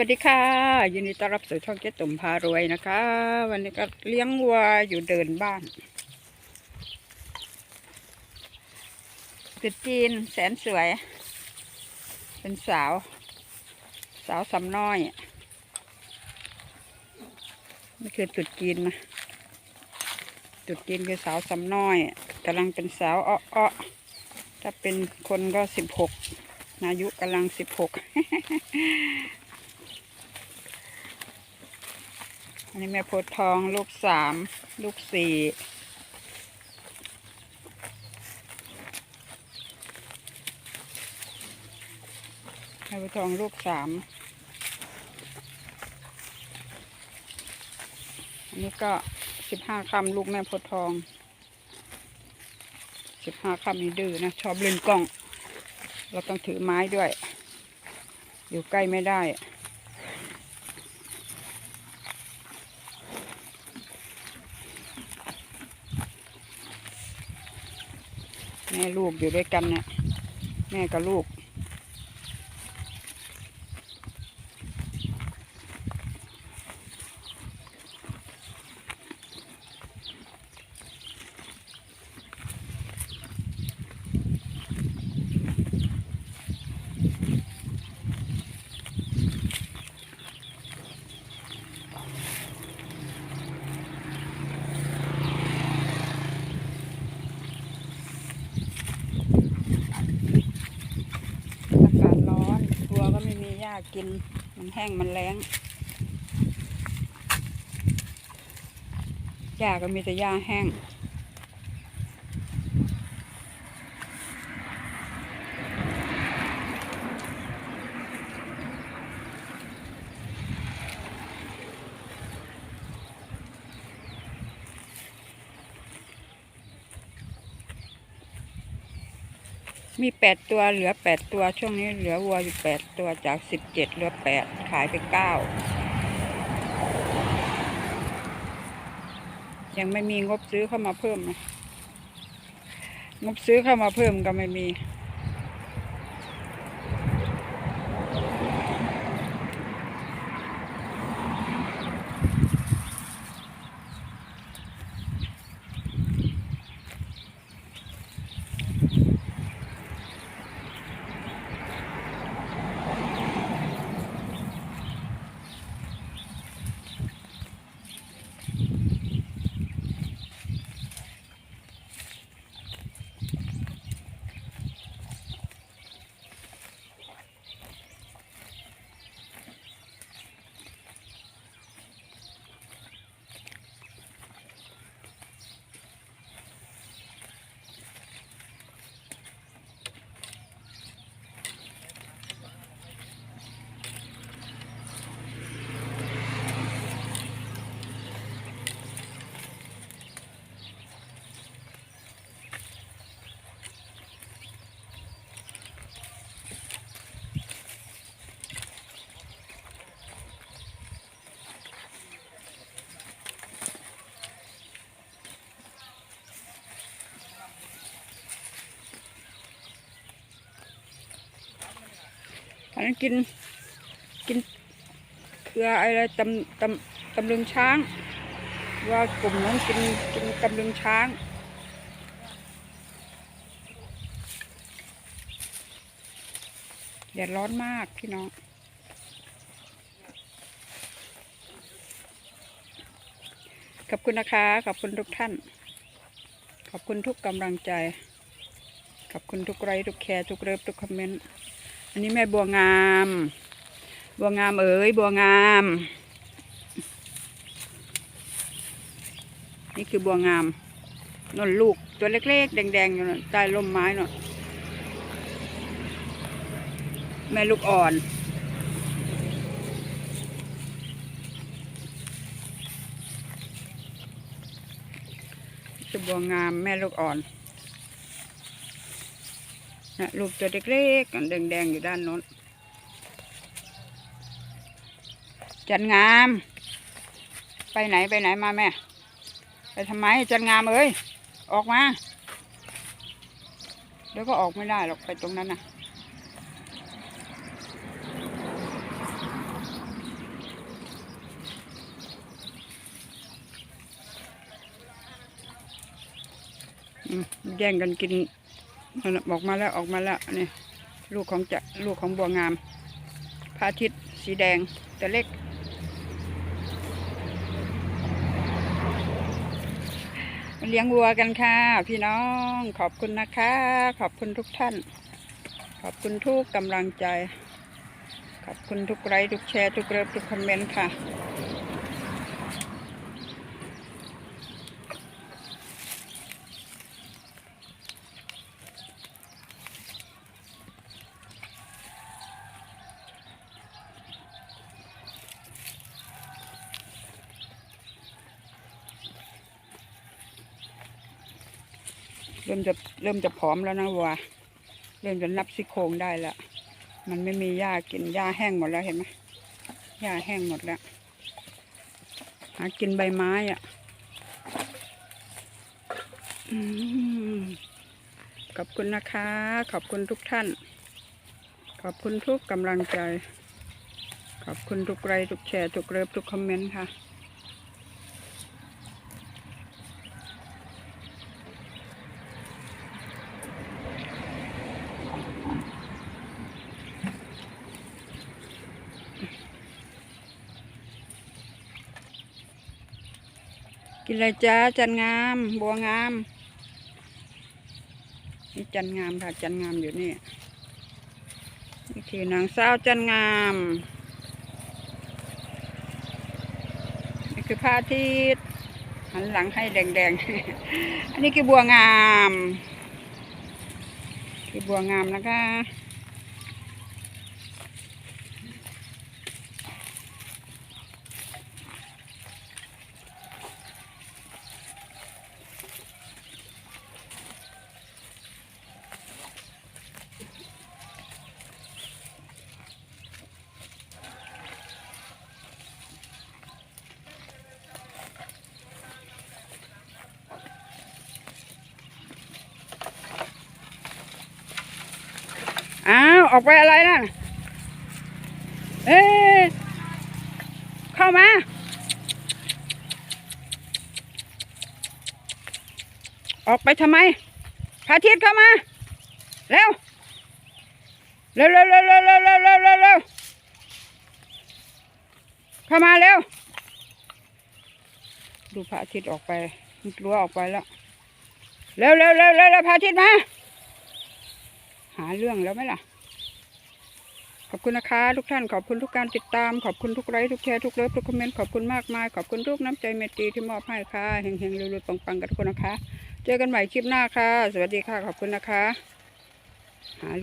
วัสดีค่ะ ยินดีต้อนรับสู่ช่องเจ๊ตุ่มพารวยนะคะ วันนี้ก็เลี้ยงวัวอยู่เดินบ้านตึดจีนแสนสวย เป็นสาว สาวสำน้อยนี่คือตุดจีนนะตุดจีนคือสาวสำน้อยกำลังเป็นสาวอ้อๆถ้าเป็นคนก็สิบหกอายุกำลังสิบหก อันนี้แม่โพธทองลูกสามลูกสี่แม่โพธทองลูกสามอันนี้ก็สิบห้าคำลูกแม่โพธทองสิบห้าคำนี่ดื้อนะ ชอบเล่นกล้อง เราต้องถือไม้ด้วย อยู่ใกล้ไม่ได้ แม่ลูกอยู่ด้วยกันเนี่ยแม่กับลูก อากาศร้อนตัวก็ไม่มีหญ้า กิน มันแห้งมันแล้งหญ้าก็มีแต่หญ้าแห้ง มีแปดตัวเหลือแปดตัวช่วงนี้เหลือวัวอยู่แปดตัวจากสิบเจ็ดเหลือแปดขายไปเก้ายังไม่มีงบซื้อเข้ามาเพิ่มนะงบซื้อเข้ามาเพิ่มก็ไม่มี กิน กินเครืออะไรตำตำตำลึงช้าง ว่ากลุ่มนั้นกินกินตำลึงช้างแดดร้อนมากพี่น้องขอบคุณนะคะ ขอบคุณทุกท่าน ขอบคุณทุกกำลังใจ ขอบคุณทุกไลค์ทุกแชร์ทุกเลิฟทุกคอมเมนต์ อันนี้แม่บัวงาม บัวงามเอ๋ยบัวงาม นี่คือบัวงามนนลูกตัวเล็ก ๆ แดงๆอยู่ใต้ร่มไม้น่ะแม่ลูกอ่อน คือบัวงามแม่ลูกอ่อน นะลูกตัวเล็กๆกันแดงๆอยู่ด้านโน้น จันงาม ไปไหนไปไหนมาแม่ ไปทำไมจันงามเอ้ย ออกมา เดี๋ยวก็ออกไม่ได้หรอกไปตรงนั้นนะแย่งกันกิน นั่นน่ะบอกมาแล้วออกมาแล้วนี่ลูกของจะลูกของบัวงามพระอาทิตย์สีแดงแต่เล็ก เลี้ยงวัวกันค่ะ พี่น้องขอบคุณนะคะ ขอบคุณทุกท่าน ขอบคุณทุกกำลังใจ ขอบคุณทุกไลค์ทุกแชร์ ทุกเลิฟทุกคอมเมนต์ค่ะ เริ่มจะเริ่มจะผอมแล้วนะวัว เริ่มจะนับซี่โครงได้ล้วมันไม่มีหญ้ากินหญ้าแห้งหมดแล้วเห็นไหมหญ้าแห้งหมดแล้ว หากินใบไม้อะอืมขอบคุณนะคะ ขอบคุณทุกท่าน ขอบคุณทุกกำลังใจ ขอบคุณทุกไลค์ทุกแชร์ ทุกเลิฟทุกคอมเมนต์ค่ะ กินอะไรจ้าจันงาม บัวงาม นี่จันงามค่ะ จันงามอยู่นี่นี่คือนางสาวจันงามนี่คือพระอาทิตย์หันหลังให้แดงๆ อันนี้คือบัวงาม คือบัวงามนะคะ อ้าว ออกไปอะไรน่ะ เอ๊ะเข้ามาออกไปทำไมพระอาทิตย์เข้ามา เร็ว เร็วเร็วเร็วเร็วเร็วเร็วเร็วเร็วเร็วเข้ามาเร็ว ดูพระอาทิตย์ออกไปมันกลัวออกไปแล้วเร็วเร็วเร็วเร็วเร็วพระอาทิตย์มา หาเรื่องแล้วไหมล่ะ ขอบคุณนะคะ ทุกท่านขอบคุณทุกการติดตาม ขอบคุณทุกไลค์ทุกแชร์ทุกเลิฟทุกคอมเมนต์ขอบคุณมากมาย ขอบคุณทุกน้ำใจเมตตีที่มอบให้ค่ะเฮงๆรวยๆปังๆกันทุกคนนะคะ เจอกันใหม่คลิปหน้าค่ะ สวัสดีค่ะ ขอบคุณนะคะหา